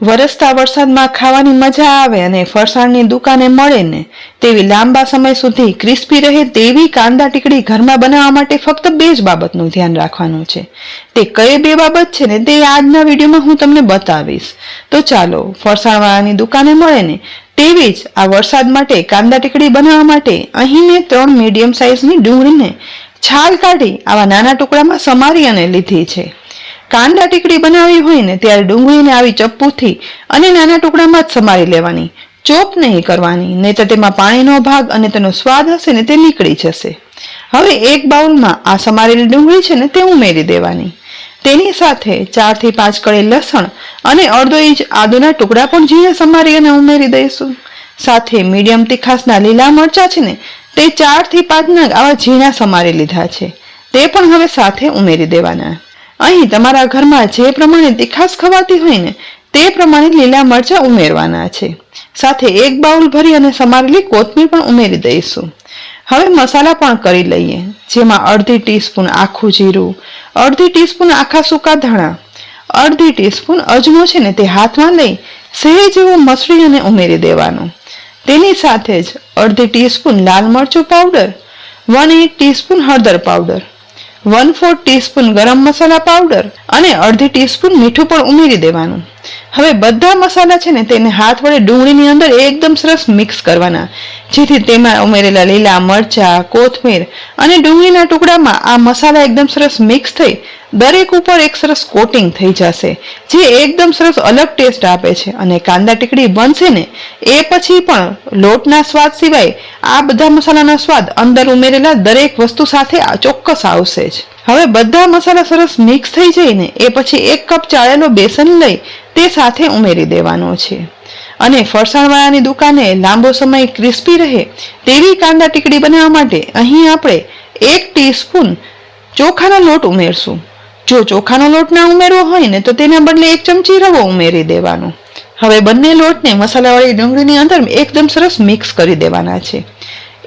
વરસતા વરસાદમાં ખાવાની મજા આવે અને ફરસાણની દુકાને મળે ને, તેવી લાંબા સમય સુધી ક્રિસ્પી રહે તેવી કાંદા ટીકડી ઘરમાં બનાવવા માટે ફક્ત બે જ બાબતનું ધ્યાન રાખવાનું છે. તે કઈ બે બાબત છે ને તે આજના વિડીયોમાં હું તમને બતાવીશ. તો ચાલો, ફરસાણવાળાની દુકાને મળે ને, તેવી જ આ વરસાદ માટે કાંદા ટીકડી બનાવવા માટે અહીં મેં ત્રણ મીડિયમ સાઇઝની ડુંગળીને છાલ કાઢી આવા નાના ટુકડામાં સમારી અને લીધી છે. કાંદા ટીકડી બનાવી હોય ને ત્યારે ડુંગળીને આવી ચપ્પુથી અને નાના ટુકડામાં જ સમારી લેવાની. ચોપ નહીં કરવાની નહીં તો તેમાં પાણીનો ભાગ અને તેનો સ્વાદ હશે ને તે નીકળી જશે. હવે એક બાઉલમાં આ સમારેલી ડુંગળી છે ને તે ઉમેરી દેવાની. તેની સાથે ચારથી પાંચ કળી લસણ અને અડધો ઇંચ આદુના ટુકડા પણ ઝીણા સમારી અને ઉમેરી દઈશું. સાથે મીડિયમ તીખાસના લીલા મરચા છે ને તે ચારથી પાંચના આવા ઝીણા સમારી લીધા છે. તે પણ હવે સાથે ઉમેરી દેવાના. અહીં તમારા ઘરમાં જે પ્રમાણે તીખાસ ખવાતી હોય ને, તે પ્રમાણે લીલા મરચા ઉમેરવાના છે. સાથે એક બાઉલ ભરી અને સમારેલી કોથમીર પણ ઉમેરી દઈશું. હવે મસાલા પણ કરી લઈએ, જેમાં અડધી ટીસ્પૂન આખું જીરું, અડધી ટીસ્પૂન આખા સૂકા ધાણા, અડધી ટીસ્પૂન અજમો છે ને તે હાથમાં લઈ સહેજ એવો મસળી અને ઉમેરી દેવાનું. તેની સાથે જ અડધી ટીસ્પૂન લાલ મરચું પાવડર, વન એટ ટીસ્પૂન હળદર પાવડર વન ફોર્થ ટીસ્પૂન ગરમ મસાલા પાવડર અને અડધી ટીસ્પૂન મીઠું પણ ઉમેરી દેવાનું. હવે બધા મસાલા છે ને તેને હાથ વડે ડુંગળીની અંદર એકદમ સરસ મિક્સ કરવાના. જેથી તેમાં ઉમેરેલા લીલા મરચા, કોથમીર અને ડુંગળીના ટુકડામાં આ મસાલા એકદમ સરસ મિક્સ થઈ દરેક ઉપર એક સરસ કોટિંગ થઈ જશે, જે એકદમ સરસ અલગ ટેસ્ટ આપે છે. અને કાંદા ટીકડી બનશે ને, એ પછી પણ લોટના સ્વાદ સિવાય આ બધા મસાલાનો સ્વાદ અંદર ઉમેરેલા દરેક વસ્તુ સાથે ચોક્કસ આવશે જ. હવે બધા મસાલા સરસ મિક્સ થઈ જાય ને એ પછી એક કપ ચાળેલો બેસન લઈ તે સાથે ઉમેરી દેવાનો છે. અને ફરસાણવાળાની દુકાને લાંબો સમય ક્રિસ્પી રહે તેવી કાંદા ટીકડી બનાવવા માટે અહીં આપણે એક ટીસ્પૂન ચોખાનો લોટ ઉમેરશું. જો ચોખાનો લોટ ના ઉમેરવો હોય ને, તો તેના બદલે એક ચમચી રવો ઉમેરી દેવાનો. હવે બંને લોટને મસાલાવાળી ડુંગળીની અંદર એકદમ સરસ મિક્સ કરી દેવાના છે.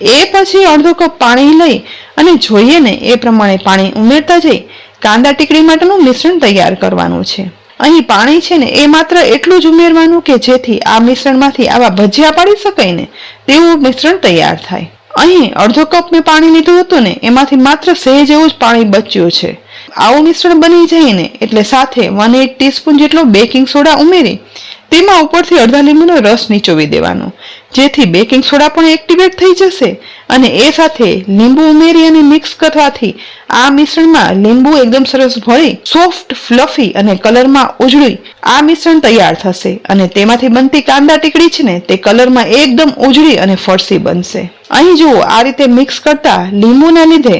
એ પછી અડધો કપ પાણી લઈ અને જોઈએ ને, એ પ્રમાણે પાણી ઉમેરતા જઈ કાંદા ટીકડી માટેનું મિશ્રણ તૈયાર કરવાનું છે. અહીં પાણી છે ને, એ માત્ર એટલું જ ઉમેરવાનું કે જેથી આ મિશ્રણમાંથી આવા ભજીયા પાડી શકાય ને, તેવું મિશ્રણ તૈયાર થાય. અહીં અડધો કપ મેં પાણી લીધું હતું ને, એમાંથી માત્ર સહેજ એવું જ પાણી બચ્યું છે. આવું મિશ્રણ બની જઈને, એટલે સાથે વન એટ ટીસ્પૂન જેટલો બેકિંગ સોડા ઉમેરી, તેમાં ઉપરથી અડધા લીંબુનો રસ નીચોવી દેવાનો. જેથી બેકિંગ સોડા પણ એક્ટિવેટ થઈ જશે અને એ સાથે લીંબુ ઉમેરી અને મિક્સ કરવાથી આ મિશ્રણમાં લીંબુ એકદમ સરસ ભળી સોફ્ટ ફ્લફી અને કલરમાં ઉજળી, આ મિશ્રણ તૈયાર થશે અને તેમાંથી બનતી કાંદા ટીકડી છે ને, તે કલરમાં એકદમ ઉજળી અને ફરસી બનશે. અહીં જુઓ, આ રીતે મિક્સ કરતા લીંબુના લીધે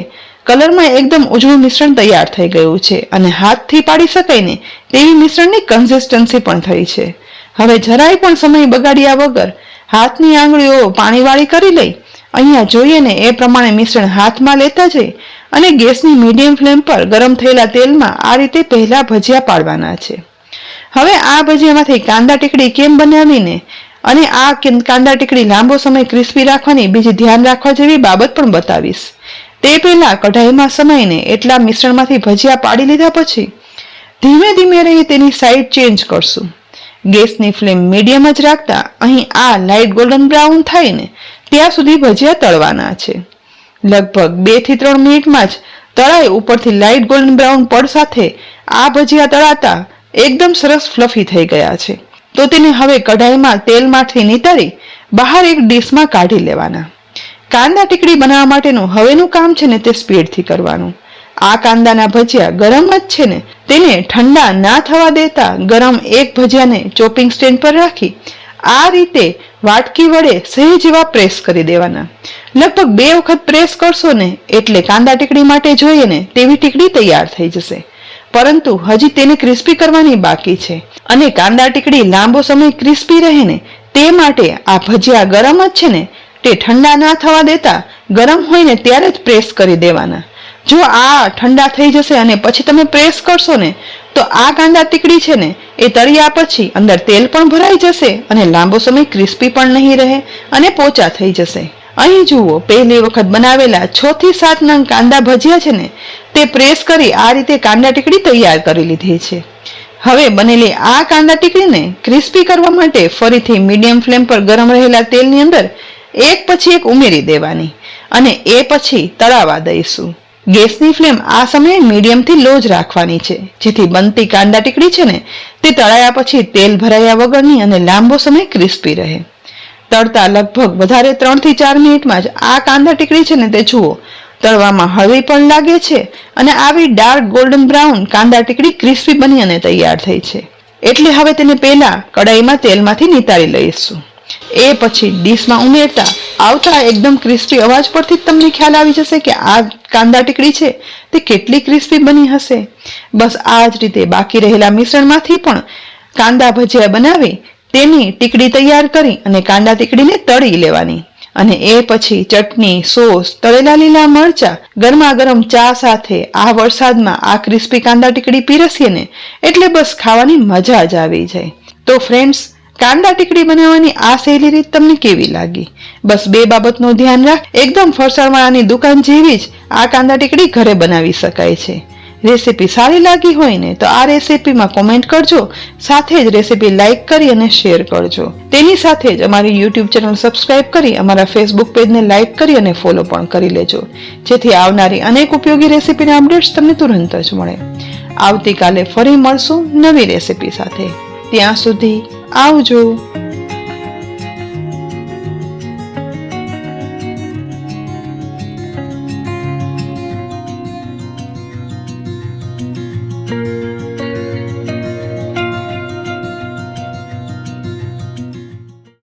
કલરમાં એકદમ ઉજળું મિશ્રણ તૈયાર થઈ ગયું છે અને હાથથી પાડી શકાય ને તેવી મિશ્રણની કન્સિસ્ટન્સી પણ થઈ છે. હવે જરાય પણ સમય બગાડ્યા વગર હાથની આંગળીઓ પાણીવાળી કરી લઈ અહીંયા જોઈએ ને, એ પ્રમાણે મિશ્રણ હાથમાં લેતા જઈ અને ગેસની મીડિયમ ફ્લેમ પર ગરમ થયેલા તેલમાં આ રીતે પહેલા ભજીયા પાડવાના છે. હવે આ ભજીયામાંથી કાંદા ટીકડી કેમ બનાવીને અને આ કાંદા ટીકડી લાંબો સમય ક્રિસ્પી રાખવાની બીજી ધ્યાન રાખવા જેવી બાબત પણ બતાવીશ. તે પહેલા કઢાઈમાં સમયને એટલા મિશ્રણમાંથી ભજીયા પાડી લીધા પછી ધીમે ધીમે રહી તેની સાઈડ ચેન્જ કરશું. ગેસની ફ્લેમ મીડિયમ જ રાખતા અહીં આ લાઇટ ગોલ્ડન બ્રાઉન થાય ને ત્યાં સુધી ભજીયા તળવાના છે. લગભગ બેથી ત્રણ મિનિટમાં જ તળાઈ ઉપરથી લાઇટ ગોલ્ડન બ્રાઉન પડ સાથે આ ભજીયા તળાતા એકદમ સરસ ફ્લફી થઈ ગયા છે. તો તેને હવે કઢાઈમાં તેલમાંથી નીતારી બહાર એક ડીશમાં કાઢી લેવાના. કાંદા ટીકડી બનાવવા માટેનું હવેનું કામ છે ને તે સ્પીડથી કરવાનું. આ કાંદાના ભજીયા ગરમ જ છે ને, તેને ઠંડા ના થવા દેતા ગરમ એક ભજીયાને ચોપિંગ સ્ટેન્ડ પર રાખી આ રીતે વાટકી વડે સહેજ એવા પ્રેસ કરી દેવાના. લગભગ બે વખત પ્રેસ કરશો ને, એટલે કાંદા ટીકડી માટે જોઈએ ને, તેવી ટીકડી તૈયાર થઈ જશે. પરંતુ હજી તેને ક્રિસ્પી કરવાની બાકી છે. અને કાંદા ટીકડી લાંબો સમય ક્રિસ્પી રહે ને તે માટે આ ભજીયા ગરમ જ છે ને, તે ઠંડા ના થવા દેતા ગરમ હોય ને ત્યારે જ પ્રેસ કરી દેવાના. જો આ ઠંડા થઈ જશે અને પછી તમે પ્રેસ કરશો ને, તો આ કાંદા ટીકડી છે ને, એ તળ્યા પછી અંદર તેલ પણ ભરાઈ જશે અને લાંબો સમય ક્રિસ્પી પણ નહીં રહે અને પોચા થઈ જશે. અહીં જુઓ, પહેલી વખત બનાવેલા છ થી સાત નંગ કાંદા ભજીયા છે ને, તે પ્રેસ કરી આ રીતે કાંદા ટીકડી તૈયાર કરી લીધી છે. હવે બનેલી આ કાંદા ટીકડીને ક્રિસ્પી કરવા માટે ફરીથી મીડિયમ ફ્લેમ પર ગરમ રહેલા તેલની અંદર એક પછી એક ઉમેરી દેવાની અને એ પછી તળાવા દઈશું. ગેસની ફ્લેમ આ સમયે મીડિયમથી લો જ રાખવાની છે. જેથી બનતી કાંદા ટીકડી છે ને, તે તળાયા પછી તેલ ભરાયા વગરની અને લાંબો સમય ક્રિસ્પી રહે. તળતા લગભગ વધારે ત્રણથી ચાર મિનિટમાં જ આ કાંદા ટીકડી છે ને તે જુઓ. તળવામાં હળવી પણ લાગે છે અને આવી ડાર્ક ગોલ્ડન બ્રાઉન કાંદા ટીકડી ક્રિસ્પી બની અને તૈયાર થઈ છે. એટલે હવે તેને પહેલા કડાઈમાં તેલમાંથી નિતારી લઈશું. એ પછી ડીશમાં ઉમેરતા આવતા એકદમ ક્રિસ્પી અવાજ પરથી જ તમને ખ્યાલ આવી જશે કે આ કાંદા ટીકડી છે તે કેટલી ક્રિસ્પી બની હશે. બસ આ જ રીતે બાકી રહેલા મિશ્રણમાંથી પણ કાંદા ભજીયા બનાવી તેની ટીકડી તૈયાર કરી અને કાંદા ટીકડીને તળી લેવાની. અને એ પછી ચટણી, સોસ, તળેલા લીલા મરચા ગરમા ગરમ ચા સાથે આ વરસાદમાં આ ક્રિસ્પી કાંદા ટીકડી પીરસીએ ને એટલે બસ ખાવાની મજા જ આવી જાય. તો ફ્રેન્ડ્સ કાંદા ટીકડી બનાવવાની આ સહેલી રીત તમને કેવી લાગી? બસ બે બાબતનું ધ્યાન રાખ. એકદમ ફરસાણવાળાની દુકાન જેવી જ આ કાંદા ટીકડી ઘરે બનાવી શકાય છે. રેસીપી સારી લાગી હોય ને તો આ રેસીપીમાં કોમેન્ટ કરજો, સાથે જ રેસીપી લાઈક કરી અને શેર કરજો. તેની સાથે જ અમારી યુટ્યુબ ચેનલ સબસ્ક્રાઇબ કરી અમારા ફેસબુક પેજને લાઇક કરી અને ફોલો પણ કરી લેજો. જેથી આવનારી અનેક ઉપયોગી રેસીપીના અપડેટ્સ તમને તુરંત જ મળે. આવતીકાલે ફરી મળશું નવી રેસીપી સાથે. ત્યાં સુધી આવજો.